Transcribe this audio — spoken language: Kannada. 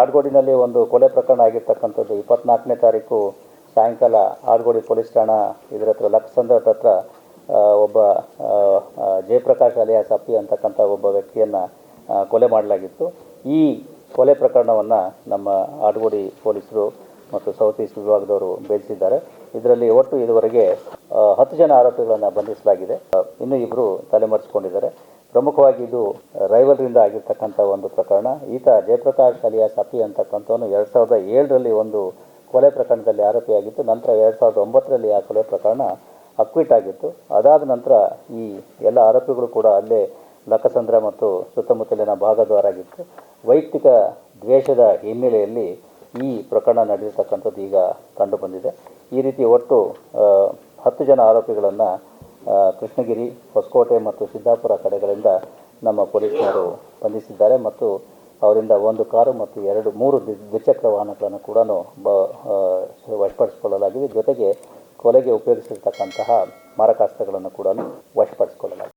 ಆಡ್ಗೋಡಿನಲ್ಲಿ ಒಂದು ಕೊಲೆ ಪ್ರಕರಣ ಆಗಿರ್ತಕ್ಕಂಥದ್ದು. ಇಪ್ಪತ್ನಾಲ್ಕನೇ ತಾರೀಕು ಸಾಯಂಕಾಲ ಆಡ್ಗೋಡಿ ಪೊಲೀಸ್ ಠಾಣಾ ಇದರ ಹತ್ರ ಲಕ್ಷಂದ್ರ ಹತ್ರ ಒಬ್ಬ ಜಯಪ್ರಕಾಶ್ ಅಲಿಯಾಸ್ ಅಪ್ಪಿ ಅಂತಕ್ಕಂಥ ಒಬ್ಬ ವ್ಯಕ್ತಿಯನ್ನು ಕೊಲೆ ಮಾಡಲಾಗಿತ್ತು. ಈ ಕೊಲೆ ಪ್ರಕರಣವನ್ನು ನಮ್ಮ ಆಡ್ಗೋಡಿ ಪೊಲೀಸರು ಮತ್ತು ಸೌತ್ ಈಸ್ಟ್ ವಿಭಾಗದವರು ಬೆಳೆಸಿದ್ದಾರೆ ಇದರಲ್ಲಿ ಒಟ್ಟು ಇದುವರೆಗೆ ಹತ್ತು ಜನ ಆರೋಪಿಗಳನ್ನು ಬಂಧಿಸಲಾಗಿದೆ. ಇನ್ನೂ ಇಬ್ಬರು ತಲೆಮರೆಸಿಕೊಂಡಿದ್ದಾರೆ. ಪ್ರಮುಖವಾಗಿ ಇದು ರೈವಲ್ರಿಂದ ಆಗಿರ್ತಕ್ಕಂಥ ಒಂದು ಪ್ರಕರಣ. ಈತ ಜಯಪ್ರಕಾಶ್ ಅಲಿಯಾ ಸಫಿ ಅಂತಕ್ಕಂಥವನು ಎರಡು ಸಾವಿರದ ಏಳರಲ್ಲಿ ಒಂದು ಕೊಲೆ ಪ್ರಕರಣದಲ್ಲಿ ಆರೋಪಿಯಾಗಿತ್ತು ನಂತರ ಎರಡು ಸಾವಿರದ ಒಂಬತ್ತರಲ್ಲಿ ಆ ಕೊಲೆ ಪ್ರಕರಣ ಅಕ್ವಿಟ್ ಆಗಿತ್ತು. ಅದಾದ ನಂತರ ಈ ಎಲ್ಲ ಆರೋಪಿಗಳು ಕೂಡ ಅಲ್ಲೇ ಲಕ್ಕಸಂದ್ರ ಮತ್ತು ಸುತ್ತಮುತ್ತಲಿನ ಭಾಗದವರಾಗಿತ್ತು. ವೈಯಕ್ತಿಕ ದ್ವೇಷದ ಹಿನ್ನೆಲೆಯಲ್ಲಿ ಈ ಪ್ರಕರಣ ನಡೆದಿರ್ತಕ್ಕಂಥದ್ದು ಈಗ ಕಂಡುಬಂದಿದೆ ಈ ರೀತಿ ಒಟ್ಟು ಹತ್ತು ಜನ ಆರೋಪಿಗಳನ್ನು ಕೃಷ್ಣಗಿರಿ, ಹೊಸಕೋಟೆ ಮತ್ತು ಸಿದ್ದಾಪುರ ಕಡೆಗಳಿಂದ ನಮ್ಮ ಪೊಲೀಸರು ಬಂಧಿಸಿದ್ದಾರೆ ಮತ್ತು ಅವರಿಂದ ಒಂದು ಕಾರು ಮತ್ತು ಎರಡು, ಮೂರು ದ್ವಿ- ದ್ವಿಚಕ್ರ ವಾಹನಗಳನ್ನು ಕೂಡ ಬ ವಶಪಡಿಸಿಕೊಳ್ಳಲಾಗಿದೆ. ಜೊತೆಗೆ ಕೊಲೆಗೆ ಉಪಯೋಗಿಸಿರ್ತಕ್ಕಂತಹ ಮಾರಕಾಸ್ತ್ರಗಳನ್ನು ಕೂಡ ವಶಪಡಿಸಿಕೊಳ್ಳಲಾಗಿದೆ.